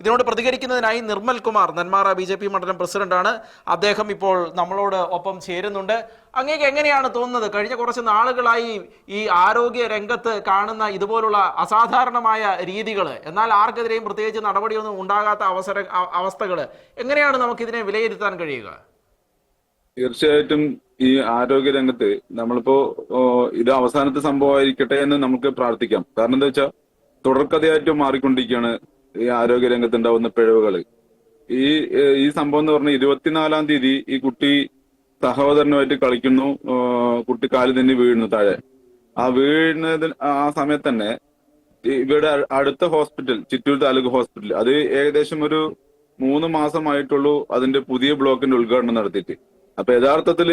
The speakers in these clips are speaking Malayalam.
ഇതിനോട് പ്രതികരിക്കുന്നതിനായി Nirmal Kumar Nenmara B J P മണ്ഡലം പ്രസിഡന്റാണ്. അദ്ദേഹം ഇപ്പോൾ നമ്മളോട് ഒപ്പം ചേരുന്നുണ്ട്. അങ്ങേക്ക് എങ്ങനെയാണ് തോന്നുന്നത്? കഴിഞ്ഞ കുറച്ച് നാളുകളായി ഈ ആരോഗ്യ രംഗത്ത് കാണുന്ന ഇതുപോലുള്ള അസാധാരണമായ രീതികൾ എന്നാൽ ആർക്കെതിരെയും പ്രത്യേകിച്ച് നടപടിയൊന്നും ഉണ്ടാകാത്ത അവസര അവസ്ഥകൾ എങ്ങനെയാണ് നമുക്കിതിനെ വിലയിരുത്താൻ കഴിയുക? തീർച്ചയായിട്ടും ഈ ആരോഗ്യ രംഗത്ത് നമ്മളിപ്പോ ഇത് അവസാനത്തെ സംഭവമായിരിക്കട്ടെ എന്ന് നമുക്ക് പ്രാർത്ഥിക്കാം. കാരണം എന്താ വെച്ചാൽ തുടർക്കഥയായിട്ട് മാറിക്കൊണ്ടിരിക്കുകയാണ് ഈ ആരോഗ്യ രംഗത്ത് ഉണ്ടാവുന്ന പിഴവുകൾ ഈ ഈ സംഭവം എന്ന് പറഞ്ഞാൽ ഇരുപത്തിനാലാം തീയതി ഈ കുട്ടി സഹോദരനുമായിട്ട് കളിക്കുന്നു കുട്ടി കാൽ തന്നെ വീഴുന്നു താഴെ. ആ വീഴുന്നതിന് ആ സമയത്ത് തന്നെ ഇവിടെ അടുത്ത ഹോസ്പിറ്റൽ ചിറ്റൂർ താലൂക്ക് ഹോസ്പിറ്റൽ അത് ഏകദേശം ഒരു മൂന്ന് മാസമായിട്ടുള്ളൂ അതിന്റെ പുതിയ ബ്ലോക്കിന്റെ ഉദ്ഘാടനം നടത്തിയിട്ട്. അപ്പൊ യഥാർത്ഥത്തിൽ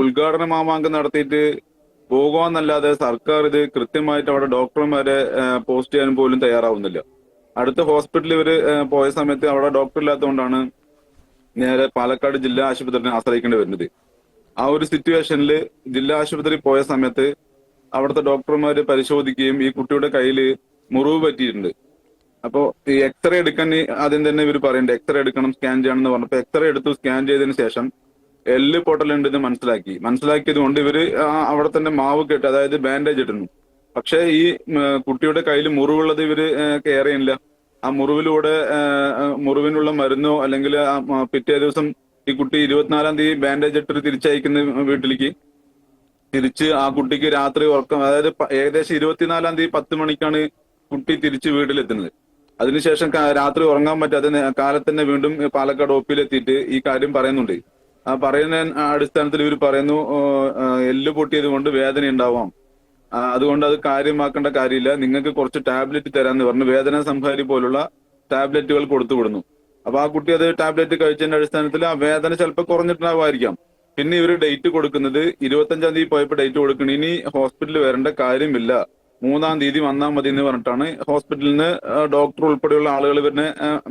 ഉദ്ഘാടന മാമാങ്കം നടത്തിയിട്ട് പോകുവാന്നല്ലാതെ സർക്കാർ ഇത് കൃത്യമായിട്ട് അവിടെ ഡോക്ടർമാരെ പോസ്റ്റ് ചെയ്യാൻ പോലും തയ്യാറാവുന്നില്ല. അടുത്ത ഹോസ്പിറ്റലിൽ ഇവർ പോയ സമയത്ത് അവിടെ ഡോക്ടർ ഇല്ലാത്തതുകൊണ്ടാണ് നേരെ പാലക്കാട് ജില്ലാ ആശുപത്രിനെ ആശ്രയിക്കേണ്ടി വരുന്നത്. ആ ഒരു സിറ്റുവേഷനിൽ ജില്ലാ ആശുപത്രി പോയ സമയത്ത് അവിടുത്തെ ഡോക്ടർമാര് പരിശോധിക്കുകയും ഈ കുട്ടിയുടെ കയ്യിൽ മുറിവ് പറ്റിയിട്ടുണ്ട്. അപ്പോ ഈ എക്സ്റേ എടുക്കാൻ ആദ്യം തന്നെ ഇവർ പറയുന്നുണ്ട് എക്സ്റേ എടുക്കണം സ്കാൻ ചെയ്യണം എന്ന് പറഞ്ഞപ്പോൾ എക്സ്റേ എടുത്തു സ്കാൻ ചെയ്തതിന് ശേഷം എല്ല് പൊട്ടലുണ്ടെന്ന് മനസ്സിലാക്കി. മനസ്സിലാക്കിയത് കൊണ്ട് ഇവർ അവിടെ തന്നെ മാവ് കെട്ടി അതായത് ബാൻഡേജ് ഇടുന്നു പക്ഷേ ഈ കുട്ടിയുടെ കയ്യിൽ മുറിവുള്ളത് ഇവർ കെയർ ചെയ്യുന്നില്ല. ആ മുറിവിലൂടെ മുറിവിനുള്ള മരുന്നോ അല്ലെങ്കിൽ ആ, പിറ്റേ ദിവസം ഈ കുട്ടി ഇരുപത്തിനാലാം തീയതി ബാൻഡേജ് ഇട്ടിട്ട് തിരിച്ചയക്കുന്ന വീട്ടിലേക്ക് തിരിച്ച് ആ കുട്ടിക്ക് രാത്രി ഉറക്കം അതായത് ഏകദേശം ഇരുപത്തിനാലാം തീയതി പത്ത് മണിക്കാണ് കുട്ടി തിരിച്ച് വീട്ടിലെത്തുന്നത്. അതിനുശേഷം രാത്രി ഉറങ്ങാൻ പറ്റാതെ കാലത്തന്നെ കാലത്ത് തന്നെ വീണ്ടും പാലക്കാട് ഒപ്പിയിലെത്തിയിട്ട് ഈ കാര്യം പറയുന്നുണ്ട്. ആ പറയുന്ന അടിസ്ഥാനത്തിൽ ഇവർ പറയുന്നു എല്ല് പൊട്ടിയത് കൊണ്ട് വേദന ഉണ്ടാവാം. അതുകൊണ്ട് അത് കാര്യമാക്കേണ്ട കാര്യമില്ല. നിങ്ങൾക്ക് കുറച്ച് ടാബ്ലറ്റ് തരാന്ന് പറഞ്ഞു വേദന സംഹാരി പോലുള്ള ടാബ്ലറ്റുകൾ കൊടുത്തു വിടുന്നു. അപ്പൊ ആ കുട്ടി അത് ടാബ്ലറ്റ് കഴിച്ചതിന്റെ അടിസ്ഥാനത്തിൽ ആ വേദന ചിലപ്പോൾ കുറഞ്ഞിട്ടുണ്ടാവുമായിരിക്കാം. പിന്നെ ഇവർ ഡേറ്റ് കൊടുക്കുന്നത് ഇരുപത്തഞ്ചാം തീയതി പോയപ്പോൾ ഡേറ്റ് കൊടുക്കണം. ഇനി ഹോസ്പിറ്റലിൽ വരേണ്ട കാര്യമില്ല. മൂന്നാം തീയതി വന്നാൽ മതി എന്ന് പറഞ്ഞിട്ടാണ് ഹോസ്പിറ്റലിൽ നിന്ന് ഡോക്ടർ ഉൾപ്പെടെയുള്ള ആളുകൾ ഇവരിനെ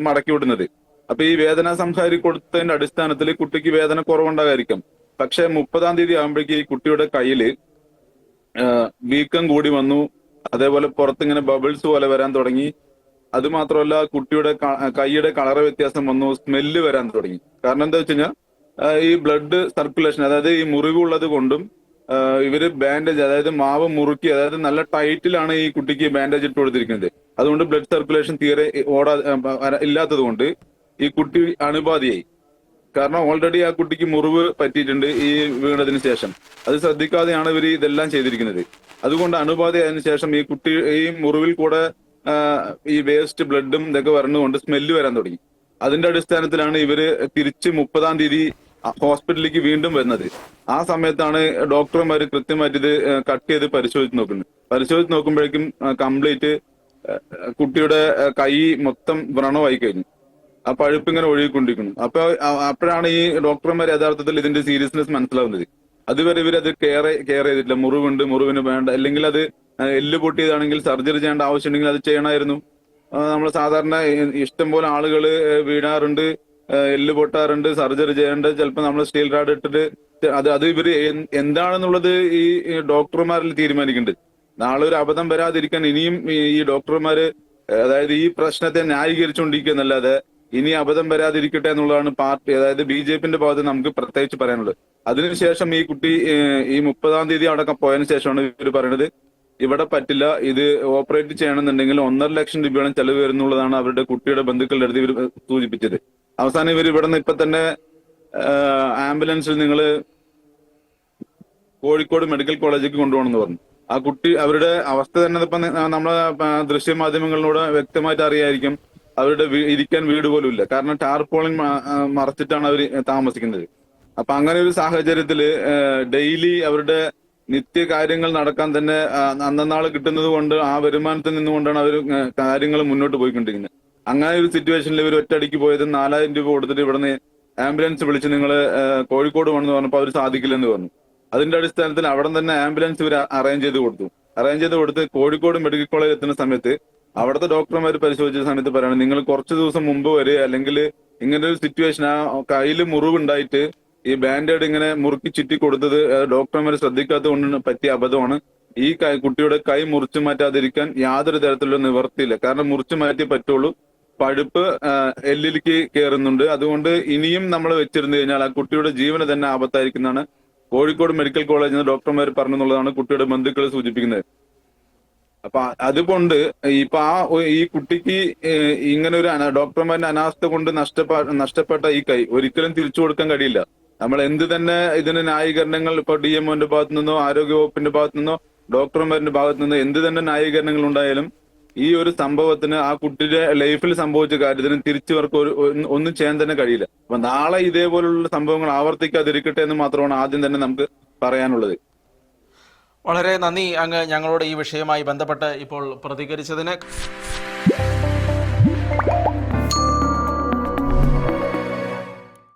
മടക്കി വിടുന്നത്. അപ്പൊ ഈ വേദന സംഹാരി കൊടുത്തതിന്റെ അടിസ്ഥാനത്തിൽ കുട്ടിക്ക് വേദന കുറവുണ്ടാകായിരിക്കും പക്ഷെ മുപ്പതാം തീയതി ആകുമ്പോഴേക്കും ഈ കുട്ടിയുടെ കയ്യിൽ വീക്കം കൂടി വന്നു. അതേപോലെ പുറത്തിങ്ങനെ ബബിൾസ് പോലെ വരാൻ തുടങ്ങി. അത് മാത്രമല്ല കുട്ടിയുടെ കൈയുടെ കളർ വ്യത്യാസം വന്നു സ്മെല്ല് വരാൻ തുടങ്ങി. കാരണം എന്താ വെച്ച് കഴിഞ്ഞാൽ ഈ ബ്ലഡ് സർക്കുലേഷൻ അതായത് ഈ മുറിവുള്ളത് കൊണ്ടും ഇവർ ബാൻഡേജ് അതായത് മാവ് മുറുക്കി അതായത് നല്ല ടൈറ്റിലാണ് ഈ കുട്ടിക്ക് ബാൻഡേജ് ഇട്ട് കൊടുത്തിരിക്കുന്നത്. അതുകൊണ്ട് ബ്ലഡ് സർക്കുലേഷൻ തീരെ ഓടാ ഇല്ലാത്തത് കൊണ്ട് ഈ കുട്ടി അണുബാധിയായി. കാരണം ഓൾറെഡി ആ കുട്ടിക്ക് മുറിവ് പറ്റിയിട്ടുണ്ട് ഈ വീണതിന് ശേഷം. അത് ശ്രദ്ധിക്കാതെയാണ് ഇവർ ഇതെല്ലാം ചെയ്തിരിക്കുന്നത്. അതുകൊണ്ട് അണുബാധയായതിനു ശേഷം ഈ കുട്ടി ഈ മുറിവിൽ കൂടെ ഈ വേസ്റ്റ് ബ്ലഡും ഇതൊക്കെ വരണതുകൊണ്ട് സ്മെല്ല് വരാൻ തുടങ്ങി. അതിന്റെ അടിസ്ഥാനത്തിലാണ് ഇവർ തിരിച്ച് മുപ്പതാം തീയതി ഹോസ്പിറ്റലിലേക്ക് വീണ്ടും വരുന്നത്. ആ സമയത്താണ് ഡോക്ടർമാർ കൃത്യമായിട്ട് ഇത് കട്ട് ചെയ്ത് പരിശോധിച്ച് നോക്കുന്നത്. പരിശോധിച്ച് നോക്കുമ്പോഴേക്കും കംപ്ലീറ്റ് കുട്ടിയുടെ കൈ മൊത്തം വ്രണമായി കഴിഞ്ഞു ആ പഴുപ്പ് ഇങ്ങനെ ഒഴുകിക്കൊണ്ടിരിക്കുന്നു. അപ്പൊ അപ്പോഴാണ് ഈ ഡോക്ടർമാർ യഥാർത്ഥത്തിൽ ഇതിന്റെ സീരിയസ്നെസ് മനസ്സിലാവുന്നത്. അതുവരെ ഇവർ അത് കെയർ കെയർ ചെയ്തിട്ടില്ല. മുറിവുണ്ട് മുറിവിന് വേണ്ട. അല്ലെങ്കിൽ അത് എല്ല് പൊട്ടിയതാണെങ്കിൽ സർജറി ചെയ്യേണ്ട ആവശ്യമുണ്ടെങ്കിൽ അത് ചെയ്യണമായിരുന്നു. നമ്മൾ സാധാരണ ഇഷ്ടം പോലെ ആളുകൾ വീഴാറുണ്ട് എല്ല് പൊട്ടാറുണ്ട് സർജറി ചെയ്യേണ്ട ചിലപ്പോൾ നമ്മൾ സ്റ്റീൽ റാഡ് ഇട്ടിട്ട് അത് അത് ഇവർ എന്താണെന്നുള്ളത് ഈ ഡോക്ടർമാരിൽ തീരുമാനിക്കുന്നുണ്ട്. നാളെ ഒരു അബദ്ധം വരാതിരിക്കാൻ ഇനിയും ഈ ഡോക്ടർമാര് അതായത് ഈ പ്രശ്നത്തെ ന്യായീകരിച്ചുകൊണ്ടിരിക്കുക എന്നല്ലാതെ ഇനി അബദ്ധം വരാതിരിക്കട്ടെ എന്നുള്ളതാണ് പാർട്ടി അതായത് ബി ജെ പിന്റെ ഭാഗത്ത് നമുക്ക് പ്രത്യേകിച്ച് പറയാനുള്ളത്. അതിനുശേഷം ഈ കുട്ടി ഈ മുപ്പതാം തീയതി അടക്കം പോയതിനു ശേഷമാണ് ഇവർ പറയുന്നത് ഇവിടെ പറ്റില്ല ഇത് ഓപ്പറേറ്റ് ചെയ്യണമെന്നുണ്ടെങ്കിൽ ഒന്നര ലക്ഷം രൂപയാണ് ചെലവ് വരുന്നുള്ളതാണ് അവരുടെ കുട്ടിയുടെ ബന്ധുക്കളുടെ അടുത്ത് ഇവർ സൂചിപ്പിച്ചത്. അവസാനം ഇവർ ഇവിടെ നിന്ന് ഇപ്പൊ തന്നെ ആംബുലൻസിൽ നിങ്ങൾ കോഴിക്കോട് മെഡിക്കൽ കോളേജിലേക്ക് കൊണ്ടുപോകണമെന്ന് പറഞ്ഞു. ആ കുട്ടി അവരുടെ അവസ്ഥ തന്നെ ഇപ്പൊ നമ്മളെ ദൃശ്യമാധ്യമങ്ങളിലൂടെ വ്യക്തമായിട്ട് അറിയായിരിക്കും. അവരുടെ ഇരിക്കാൻ വീട് പോലും ഇല്ല. കാരണം ടാർപോളിംഗ് മറച്ചിട്ടാണ് അവർ താമസിക്കുന്നത്. അപ്പൊ അങ്ങനെ ഒരു സാഹചര്യത്തിൽ ഡെയിലി അവരുടെ നിത്യ കാര്യങ്ങൾ നടക്കാൻ തന്നെ അന്നന്നാൾ കിട്ടുന്നത് കൊണ്ട് ആ വരുമാനത്തിൽ നിന്നുകൊണ്ടാണ് അവർ കാര്യങ്ങൾ മുന്നോട്ട് പോയിക്കൊണ്ടിരിക്കുന്നത്. അങ്ങനെ ഒരു സിറ്റുവേഷനിൽ ഇവർ ഒറ്റയടിക്ക് പോയത് നാലായിരം രൂപ കൊടുത്തിട്ട് ഇവിടുന്ന് ആംബുലൻസ് വിളിച്ച് നിങ്ങൾ കോഴിക്കോട് വേണമെന്ന് പറഞ്ഞപ്പോൾ അവർ സാധിക്കില്ലെന്ന് പറഞ്ഞു. അതിന്റെ അടിസ്ഥാനത്തിൽ അവിടെ തന്നെ ആംബുലൻസ് ഇവർ അറേഞ്ച് ചെയ്ത് കൊടുത്തു. അറേഞ്ച് ചെയ്ത് കൊടുത്ത് കോഴിക്കോട് മെഡിക്കൽ കോളേജ് എത്തുന്ന സമയത്ത് അവിടുത്തെ ഡോക്ടർമാർ പരിശോധിച്ച സമയത്ത് പറയണം നിങ്ങൾ കുറച്ച് ദിവസം മുമ്പ് വരെ അല്ലെങ്കിൽ ഇങ്ങനെ ഒരു സിറ്റുവേഷൻ ആ കയ്യിൽ മുറിവുണ്ടായിട്ട് ഈ ബാൻഡേഡ് ഇങ്ങനെ മുറുക്കി ചുറ്റി കൊടുത്തത് ഡോക്ടർമാർ ശ്രദ്ധിക്കാത്തത് കൊണ്ട് പറ്റിയ അബദ്ധമാണ്. ഈ കൈ- കുട്ടിയുടെ കൈ മുറിച്ചു മാറ്റാതിരിക്കാൻ യാതൊരു തരത്തിലുള്ള നിവർത്തിയില്ല കാരണം മുറിച്ചു മാറ്റി പറ്റുള്ളൂ. പഴുപ്പ് എല്ലിലേക്ക് കയറുന്നുണ്ട് അതുകൊണ്ട് ഇനിയും നമ്മൾ വെച്ചിരുന്നു കഴിഞ്ഞാൽ ആ കുട്ടിയുടെ ജീവന് തന്നെ ആപത്തായിരിക്കുന്നതാണ്. കോഴിക്കോട് മെഡിക്കൽ കോളേജിൽ നിന്ന് ഡോക്ടർമാർ പറഞ്ഞു എന്നുള്ളതാണ് കുട്ടിയുടെ ബന്ധുക്കൾ സൂചിപ്പിക്കുന്നത്. അപ്പൊ അതുകൊണ്ട് ഇപ്പൊ ആ ഈ കുട്ടിക്ക് ഇങ്ങനെ ഒരു ഡോക്ടർമാരുടെ അനാസ്ഥ കൊണ്ട് നഷ്ടപ്പെ നഷ്ടപ്പെട്ട ഈ കൈ ഒരിക്കലും തിരിച്ചു കൊടുക്കാൻ കഴിയില്ല. നമ്മൾ എന്ത് തന്നെ ഇതിന് ന്യായീകരണങ്ങൾ ഇപ്പൊ ഡി എംഒന്റെ ഭാഗത്തു നിന്നോ ആരോഗ്യ വകുപ്പിന്റെ ഭാഗത്തു നിന്നോ ഡോക്ടർമാരുടെ ഭാഗത്തു നിന്നോ എന്ത് തന്നെ ന്യായീകരണങ്ങൾ ഉണ്ടായാലും ഈ ഒരു സംഭവത്തിന് ആ കുട്ടിയുടെ ലൈഫിൽ സംഭവിച്ച കാര്യത്തിന് തിരിച്ചു വർക്ക് ഒരു ഒന്നും ചെയ്യാൻ തന്നെ കഴിയില്ല. അപ്പൊ നാളെ ഇതേപോലുള്ള സംഭവങ്ങൾ ആവർത്തിക്കാതിരിക്കട്ടെ എന്ന് മാത്രമാണ് ആദ്യം തന്നെ നമുക്ക് പറയാനുള്ളത്. വളരെ നന്ദി. അങ്ങ് ഞങ്ങളോട് ഈ വിഷയവുമായി ബന്ധപ്പെട്ട് ഇപ്പോൾ പ്രതികരിച്ചതിന്